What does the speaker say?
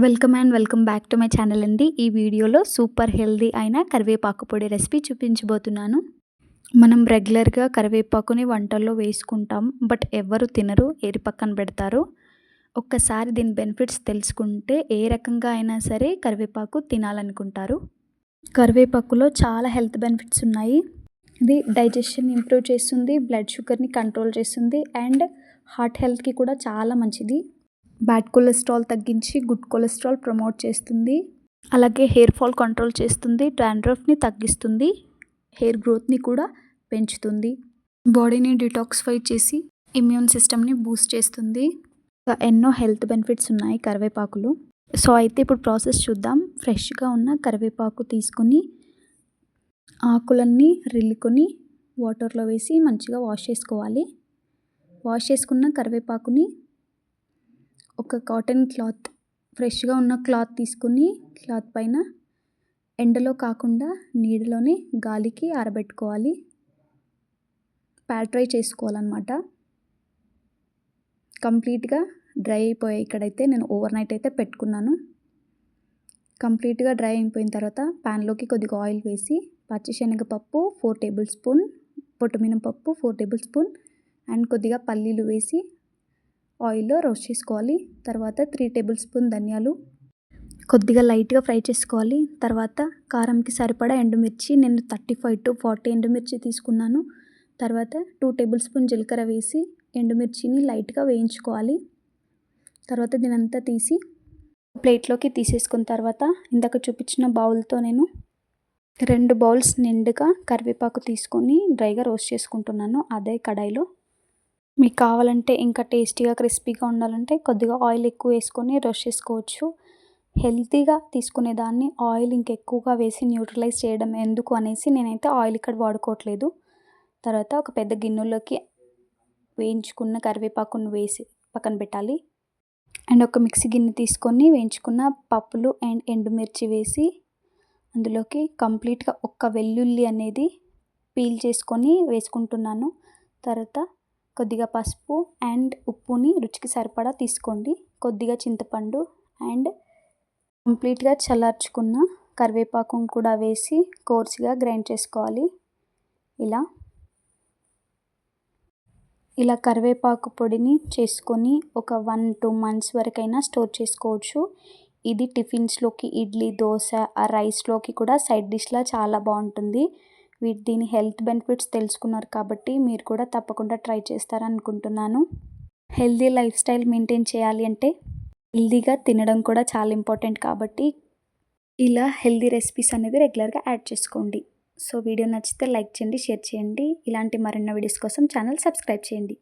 Welcome and welcome back to my channel అండి. ఈ వీడియోలో సూపర్ హెల్దీ అయిన కరివేపాకు పొడి రెసిపీ చూపించబోతున్నాను. మనం రెగ్యులర్గా కరివేపాకుని వంటల్లో వేసుకుంటాం బట్ ఎవరు తినరు ఏరి పక్కన పెడతారు. ఒక్కసారి దీని బెనిఫిట్స్ తెలుసుకుంటే ఏ రకంగా అయినా సరే కరివేపాకు తినాలనుకుంటారు. కరివేపాకులో చాలా హెల్త్ బెనిఫిట్స్ ఉన్నాయి. ఇది డైజెషన్ ఇంప్రూవ్ చేస్తుంది బ్లడ్ షుగర్ని కంట్రోల్ చేస్తుంది అండ్ హార్ట్ హెల్త్కి కూడా చాలా మంచిది. బ్యాడ్ కొలెస్ట్రాల్ తగ్గించి గుడ్ కొలెస్ట్రాల్ ప్రమోట్ చేస్తుంది. అలాగే హెయిర్ ఫాల్ కంట్రోల్ చేస్తుంది డాండ్రఫ్ని తగ్గిస్తుంది హెయిర్ గ్రోత్ని కూడా పెంచుతుంది. బాడీని డిటాక్సిఫై చేసి ఇమ్యూన్ సిస్టమ్ని బూస్ట్ చేస్తుంది. ఇంకా ఎన్నో హెల్త్ బెనిఫిట్స్ ఉన్నాయి కరివేపాకులు. సో అయితే ఇప్పుడు ప్రాసెస్ చూద్దాం. ఫ్రెష్గా ఉన్న కరివేపాకు తీసుకొని ఆకులన్నీ రిల్లుకొని వాటర్లో వేసి మంచిగా వాష్ చేసుకోవాలి. వాష్ చేసుకున్న కరివేపాకుని ఒక కాటన్ క్లాత్ ఫ్రెష్గా ఉన్న క్లాత్ తీసుకుని క్లాత్ పైన ఎండలో కాకుండా నీడలోనే గాలికి ఆరబెట్టుకోవాలి. ప్యాట్రై చేసుకోవాలన్నమాట. కంప్లీట్గా డ్రై అయిపోయాయి ఇక్కడైతే నేను ఓవర్ నైట్ అయితే పెట్టుకున్నాను. కంప్లీట్గా డ్రై అయిపోయిన తర్వాత ప్యాన్లోకి కొద్దిగా ఆయిల్ వేసి పచ్చిశనగపప్పు ఫోర్ టేబుల్ స్పూన్ పొట్టుమినపప్పు ఫోర్ టేబుల్ స్పూన్ అండ్ కొద్దిగా పల్లీలు వేసి ఆయిల్లో రోస్ట్ చేసుకోవాలి. తర్వాత త్రీ టేబుల్ స్పూన్ ధనియాలు. కొద్దిగా లైట్గా ఫ్రై చేసుకోవాలి. తర్వాత కారంకి సరిపడా ఎండుమిర్చి నేను థర్టీ ఫైవ్ టు ఫార్టీ ఎండుమిర్చి తీసుకున్నాను. తర్వాత టూ టేబుల్ స్పూన్ జీలకర్ర వేసి ఎండుమిర్చిని లైట్గా వేయించుకోవాలి. తర్వాత దీనంతా తీసి ప్లేట్లోకి తీసేసుకున్న తర్వాత ఇందాక చూపించిన బౌల్తో నేను రెండు బౌల్స్ నిండుగా కరివేపాకు తీసుకొని డ్రైగా రోస్ట్ చేసుకుంటున్నాను. అదే కడాయిలో. మీకు కావాలంటే ఇంకా టేస్టీగా క్రిస్పీగా ఉండాలంటే కొద్దిగా ఆయిల్ ఎక్కువ వేసుకొని రష్ చేసుకోవచ్చు. హెల్తీగా తీసుకునే దాన్ని ఆయిల్ ఇంకెక్కువగా వేసి న్యూట్రలైజ్ చేయడం ఎందుకు అనేసి నేనైతే ఆయిల్ ఇక్కడ వాడుకోవట్లేదు. తర్వాత ఒక పెద్ద గిన్నెలోకి వేయించుకున్న కరివేపాకును వేసి పక్కన పెట్టాలి. అండ్ ఒక మిక్సీ గిన్నె తీసుకొని వేయించుకున్న పప్పులు అండ్ ఎండుమిర్చి వేసి అందులోకి కంప్లీట్గా ఒక్క వెల్లుల్లి అనేది పీల్ చేసుకొని వేసుకుంటున్నాను. తర్వాత కొద్దిగా పసుపు అండ్ ఉప్పుని రుచికి సరిపడా తీసుకోండి. కొద్దిగా చింతపండు అండ్ కంప్లీట్గా చల్లార్చుకున్న కరివేపాకును కూడా వేసి కోర్స్గా గ్రైండ్ చేసుకోవాలి. ఇలా. ఇలా కరివేపాకు పొడిని చేసుకొని ఒక వన్ టూ మంత్స్ వరకైనా స్టోర్ చేసుకోవచ్చు. ఇది టిఫిన్స్లోకి ఇడ్లీ దోశ ఆ రైస్లోకి కూడా సైడ్ డిష్లా చాలా బాగుంటుంది. వీటి దీని హెల్త్ బెనిఫిట్స్ తెలుసుకున్నారు కాబట్టి మీరు కూడా తప్పకుండా ట్రై చేస్తారనుకుంటున్నాను. హెల్దీ లైఫ్ స్టైల్ మెయింటైన్ చేయాలి అంటే హెల్తీగా తినడం కూడా చాలా ఇంపార్టెంట్ కాబట్టి ఇలా హెల్దీ రెసిపీస్ అనేది రెగ్యులర్గా యాడ్ చేసుకోండి. సో వీడియో నచ్చితే లైక్ చేయండి షేర్ చేయండి. ఇలాంటి మరిన్ని వీడియోస్ కోసం ఛానల్ సబ్స్క్రైబ్ చేయండి.